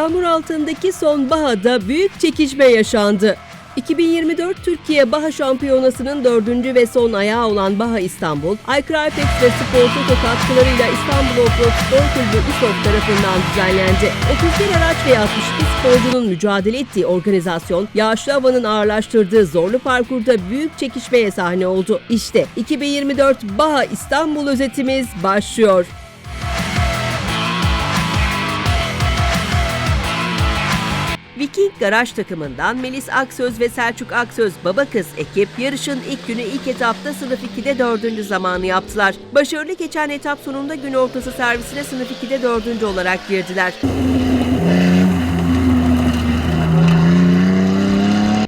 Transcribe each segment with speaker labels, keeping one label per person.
Speaker 1: Yağmur altındaki son Baha'da büyük çekişme yaşandı. 2024 Türkiye Baha Şampiyonası'nın dördüncü ve son ayağı olan Baha İstanbul, Aykırı ve Spor Toto katkılarıyla İstanbul Offroad Spor Kulübü İSOF tarafından düzenlendi. 31 araç ve 62 sporcunun mücadele ettiği organizasyon, yağışlı havanın ağırlaştırdığı zorlu parkurda büyük çekişmeye sahne oldu. İşte 2024 Baha İstanbul özetimiz başlıyor. Viking Garaj takımından Melis Aksöz ve Selçuk Aksöz baba kız ekip yarışın ilk günü ilk etapta sınıf 2'de dördüncü zamanı yaptılar. Başarılı geçen etap sonunda gün ortası servisine sınıf 2'de dördüncü olarak girdiler.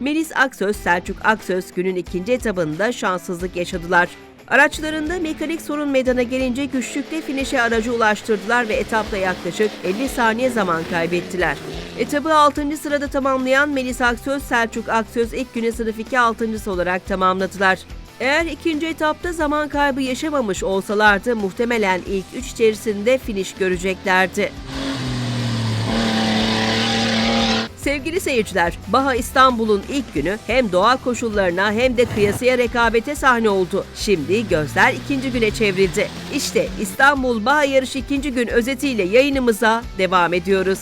Speaker 1: Melis Aksöz, Selçuk Aksöz günün ikinci etabında şanssızlık yaşadılar. Araçlarında mekanik sorun meydana gelince güçlükle finişe aracı ulaştırdılar ve etapta yaklaşık 50 saniye zaman kaybettiler. Etabı 6. sırada tamamlayan Melis Aksöz, Selçuk Aksöz ilk güne sınıf 2 6. olarak tamamladılar. Eğer ikinci etapta zaman kaybı yaşamamış olsalardı muhtemelen ilk üç içerisinde finish göreceklerdi. Sevgili seyirciler, Baha İstanbul'un ilk günü hem doğa koşullarına hem de kıyasıya rekabete sahne oldu. Şimdi gözler ikinci güne çevrildi. İşte İstanbul Baha Yarışı ikinci gün özetiyle yayınımıza devam ediyoruz.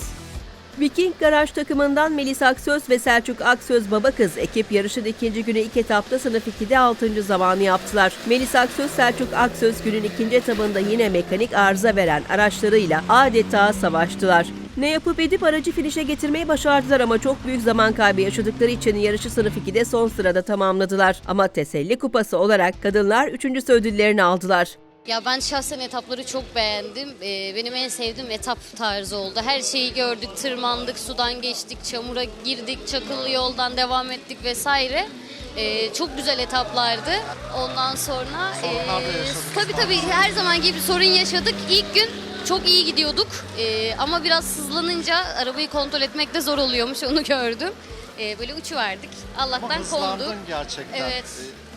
Speaker 1: Viking Garaj takımından Melis Aksöz ve Selçuk Aksöz baba kız ekip yarışın ikinci günü ilk etapta sınıf 2'de 6. zamanı yaptılar. Melis Aksöz, Selçuk Aksöz günün ikinci etabında yine mekanik arıza veren araçlarıyla adeta savaştılar. Ne yapıp edip aracı finişe getirmeyi başardılar ama çok büyük zaman kaybı yaşadıkları için yarışı sınıf 2'de son sırada tamamladılar. Ama teselli kupası olarak kadınlar üçüncüsü ödüllerini aldılar.
Speaker 2: Ya ben şahsen etapları çok beğendim. Ee, benim en sevdiğim etap tarzı oldu. Her şeyi gördük, tırmandık, sudan geçtik, çamura girdik, çakıllı yoldan devam ettik vesaire. Ee, çok güzel etaplardı. Ondan sonra
Speaker 3: yaşadık
Speaker 2: tabii tabii her zaman gibi sorun yaşadık. İlk gün çok iyi gidiyorduk Ee, ama biraz hızlanınca arabayı kontrol etmek de zor oluyormuş onu gördüm. Ee, böyle uçuverdik.
Speaker 3: Ama
Speaker 2: Allah'tan kondu.
Speaker 3: gerçekten.
Speaker 2: Evet.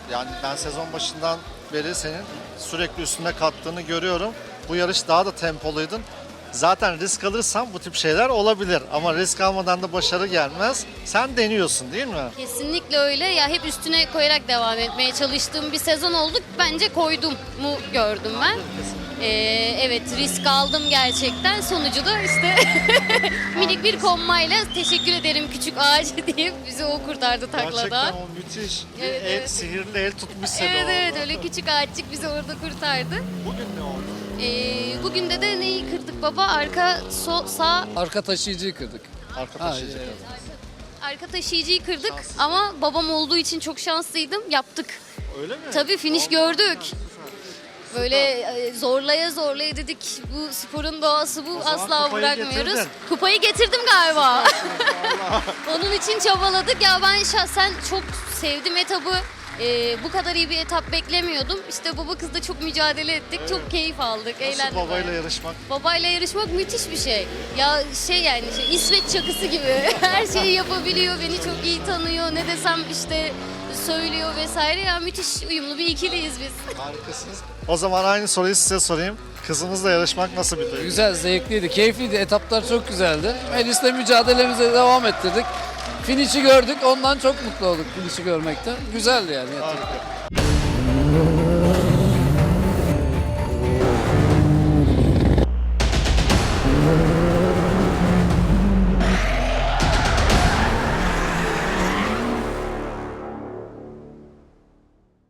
Speaker 3: Ee, Yani ben sezon başından beri senin sürekli üstüne kattığını görüyorum. Bu yarış daha da tempoluydun. Zaten risk alırsan bu tip şeyler olabilir ama risk almadan da başarı gelmez. Sen deniyorsun değil mi?
Speaker 2: Kesinlikle öyle. Ya hep üstüne koyarak devam etmeye çalıştığım bir sezon oldu. Bence koydum mu gördüm ben. Ee, evet risk aldım gerçekten. Sonucu da işte minik bir konmayla teşekkür ederim küçük ağaç deyip bizi o kurtardı taklada.
Speaker 3: Gerçekten o müthiş.
Speaker 2: Evet,
Speaker 3: el,
Speaker 2: evet.
Speaker 3: sihirli el tutmuş seni
Speaker 2: Evet evet öyle küçük ağaççık bizi orada kurtardı.
Speaker 3: Bugün ne oldu?
Speaker 2: Ee, bugün de de neyi kırdık baba? Arka sol sağ
Speaker 4: Arka taşıyıcıyı kırdık.
Speaker 3: Arka taşıyıcı.
Speaker 4: evet.
Speaker 2: arka taşıyıcıyı kırdık ama babam olduğu için çok şanslıydım. Yaptık.
Speaker 3: Öyle mi?
Speaker 2: Tabii finish
Speaker 3: Aa,
Speaker 2: gördük.
Speaker 3: süper.
Speaker 2: Böyle e, zorlaya zorlaya dedik bu sporun doğası bu asla
Speaker 3: kupayı
Speaker 2: bırakmıyoruz.
Speaker 3: getirdin.
Speaker 2: Kupayı getirdim galiba. Onun için çabaladık ya ben şahsen çok sevdim etabı. E, bu kadar iyi bir etap beklemiyordum. İşte baba kızla çok mücadele ettik. Çok keyif aldık.
Speaker 3: Nasıl
Speaker 2: eğlendik.
Speaker 3: babayla yarışmak?
Speaker 2: Babayla yarışmak müthiş bir şey. Ya şey yani şey, İsveç çakısı gibi. Her şeyi yapabiliyor, beni çok iyi tanıyor. Ne desem işte söylüyor vesaire. Ya müthiş uyumlu bir ikiliyiz biz.
Speaker 3: Harikasınız. O zaman aynı soruyu size sorayım. Kızınızla yarışmak nasıl bir duygu?
Speaker 4: Güzel, zevkliydi, keyifliydi. Etaplar çok güzeldi. Melis'le mücadelemize devam ettirdik. Finişi gördük, ondan çok mutlu olduk finişi görmekten. Güzeldi yani.
Speaker 3: Harika.